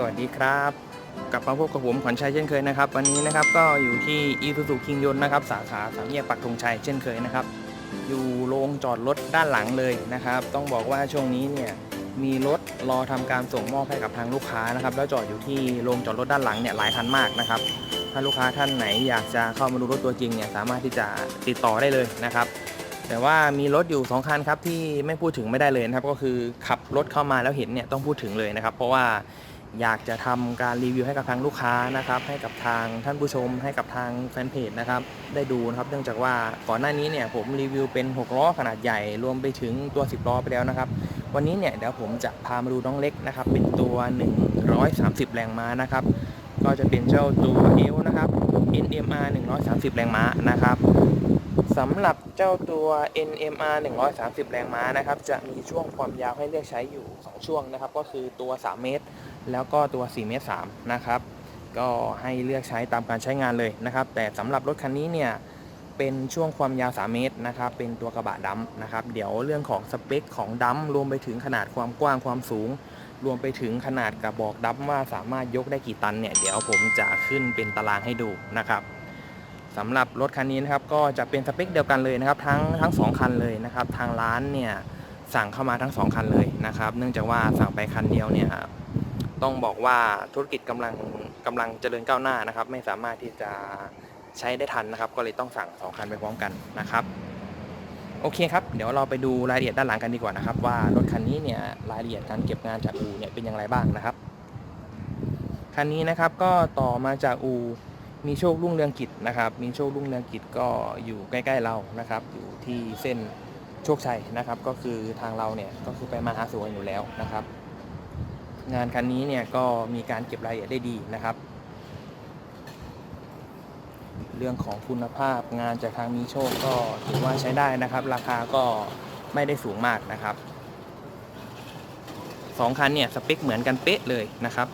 สวัสดีครับ กลับมาพบกับผมขวัญชัยเช่นเคยนะครับ วันนี้นะครับก็อยู่ที่อีซูซูคิงยนนะครับ สาขาสามแยกปักธงชัยเช่นเคยนะครับ อยู่โรงจอดรถด้านหลังเลยนะครับ ต้องบอกว่าช่วงนี้เนี่ยมีรถรอทำการส่งมอบให้กับทางลูกค้านะครับ แล้วจอดอยู่ที่โรงจอดรถด้านหลังเนี่ยหลายคันมากนะครับ ถ้าลูกค้าท่านไหนอยากจะเข้ามาดูรถตัวจริงเนี่ยสามารถที่จะติดต่อได้เลยนะครับแต่ว่ามีรถอยู่ 2 คันครับที่ไม่พูดถึงไม่ได้เลยนะครับ ก็คือขับรถเข้ามาแล้วเห็นเนี่ยต้องพูดถึงเลยนะครับ เพราะว่า อยากจะทำการรีวิวให้กับทางลูกค้านะครับให้กับทางท่านผู้ชม ให้กับทางแฟนเพจนะครับได้ดูนะครับเนื่องจากว่าก่อนหน้านี้เนี่ยผมรีวิวเป็น6ล้อขนาดใหญ่รวมไปถึงตัว 10ล้อไปแล้วนะครับ วันนี้เนี่ยเดี๋ยวผมจะพามาดูน้องเล็กนะครับเป็นตัว 130 แรงม้านะครับก็จะเป็นเจ้าตัวเอลนะครับ NMR 130 แรงม้านะครับสำหรับเจ้าตัว NMR 130 แรงม้านะครับจะมีช่วงความยาวให้เลือกใช้อยู่ 2 ช่วงนะครับ ก็คือตัว 3 เมตร แล้วก็ตัว4เมตร3นะครับก็ให้เลือกใช้ตามการใช้งานเลยนะครับ แต่สำหรับรถคันนี้เนี่ยเป็นช่วงความยาว 3 เมตรนะครับเป็นตัวกระบะดำนะครับ เดี๋ยวเรื่องของสเปคของดำรวมไปถึงขนาดความกว้างความสูง รวมไปถึงขนาดกระบอกดับว่าสามารถยกได้กี่ตันเนี่ยเดี๋ยวผมจะขึ้นเป็นตารางให้ดูนะครับสำหรับรถคันนี้นะครับก็จะเป็นสเปคเดียวกันเลยนะครับ ทั้งทั้งสองคันเลยนะครับ ทางร้านเนี่ยสั่งเข้ามาทั้งสองคันเลยนะครับ เนื่องจากว่าสั่งไปคันเดียวเนี่ย ต้องบอกว่าธุรกิจกำลังกำลังเจริญก้าวหน้านะครับ ไม่สามารถที่จะใช้ได้ทันนะครับ ก็เลยต้องสั่งสองคันไปพร้อมกันนะครับ โอเคครับ เดี๋ยวเราไปดูรายละเอียดด้านหลังกันดีกว่านะครับ ว่ารถคันนี้เนี่ยรายละเอียดการเก็บงานจากอูเนี่ยเป็นอย่างไรบ้างนะครับคันนี้นะครับก็ต่อมาจากอูมีโชครุ่งเรืองกิจนะครับ มีโชครุ่งเรืองกิจก็อยู่ใกล้ๆเรานะครับ อยู่ที่เส้นโชคชัยนะครับ ก็คือทางเราเนี่ยก็คือไปมาหาสู่กันอยู่แล้วนะครับ งานคันนี้เนี่ยก็มีการเก็บรายละเอียดได้ดีนะครับ เรื่องของคุณภาพงานจากทางมีโชคก็ถือว่าใช้ได้นะครับ ราคาก็ไม่ได้สูงมากนะครับสองคันเนี่ยสเปคเหมือนกันเป๊ะเลยนะครับ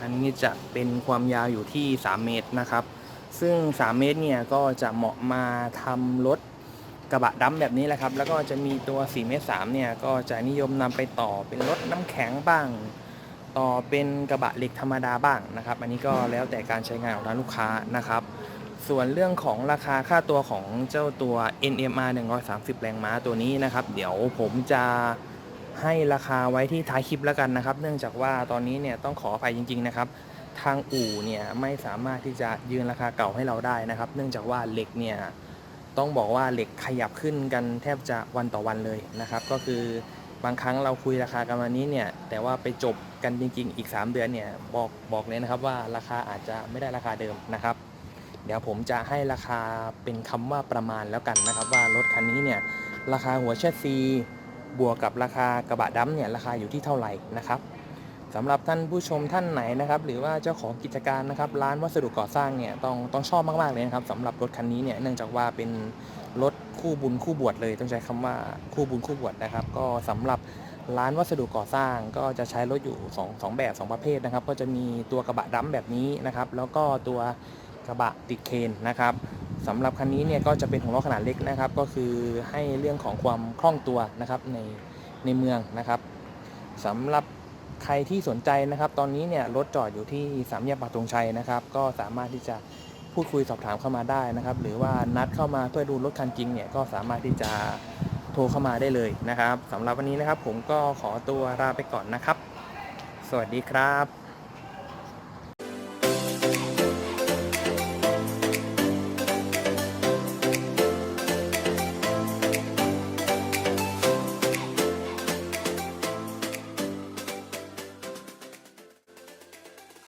อันนี้จะเป็นความยาวอยู่ที่ 3 เมตรนะครับ ซึ่ง 3 เมตรเนี่ยก็จะเหมาะมาทำรถ กระบะดำแบบนี้แหละครับ แล้วก็จะมีตัว4เมตร3เนี่ย ก็จะนิยมนำไปต่อเป็นรถน้ำแข็งบ้าง ต่อเป็นกระบะเหล็กธรรมดาบ้างนะครับ อันนี้ก็แล้วแต่การใช้งานของทางลูกค้านะครับ ส่วนเรื่องของราคาค่าตัวของเจ้าตัว NMR 130 แรงม้าตัวนี้นะครับ เดี๋ยวผมจะให้ราคาไว้ที่ท้ายคลิปแล้วกันนะครับ เนื่องจากว่าตอนนี้เนี่ยต้องขออภัยจริง ๆ นะครับ ทางอู่เนี่ยไม่สามารถที่จะยืนราคาเก่าให้เราได้นะครับ เนื่องจากว่าเหล็กเนี่ย ต้องบอกว่าเหล็กขยับขึ้นกันแทบจะวันต่อวันเลยนะครับ ก็คือบางครั้งเราคุยราคากันวันนี้เนี่ย แต่ว่าไปจบกันจริงๆ อีก 3 เดือนเนี่ยบอกบอกเลยนะครับว่าราคาอาจจะไม่ได้ราคาเดิมนะครับ เดี๋ยวผมจะให้ราคาเป็นคำว่าประมาณแล้วกันนะครับ ว่ารถคันนี้เนี่ยราคาหัวเชสซีบวกกับราคากระบะดำเนี่ยราคาอยู่ที่เท่าไหร่นะครับ สำหรับท่านผู้ชมท่านไหนนะครับ หรือว่าเจ้าของกิจการนะครับ ร้านวัสดุก่อสร้างเนี่ยต้องต้องชอบมาก ๆ เลยนะครับสำหรับรถคันนี้เนี่ยเนื่องจากว่าเป็นรถคู่บุญคู่บวชเลย ต้องใช้คำว่าคู่บุญคู่บวชนะครับ ก็สำหรับร้านวัสดุก่อสร้างก็จะใช้รถอยู่2งแบบ 2 ประเภทนะครับ ก็จะมีตัวกระบะดำแบบนี้นะครับ แล้วก็ตัวกระบะติดเคนนะครับสำหรับคันนี้เนี่ยก็จะเป็นของล้อขนาดเล็กนะครับ ก็คือให้เรื่องของความคล่องตัวนะครับในในเมืองนะครับสำหรับ ใครที่สนใจนะครับ ตอนนี้เนี่ยรถจอดอยู่ที่สามแยกปากตรงชัยนะครับ ก็สามารถที่จะพูดคุยสอบถามเข้ามาได้นะครับ หรือว่านัดเข้ามาเพื่อดูรถคันจริงเนี่ยก็สามารถที่จะโทรเข้ามาได้เลยนะครับสำหรับวันนี้นะครับ ผมก็ขอตัวลาไปก่อนนะครับ สวัสดีครับ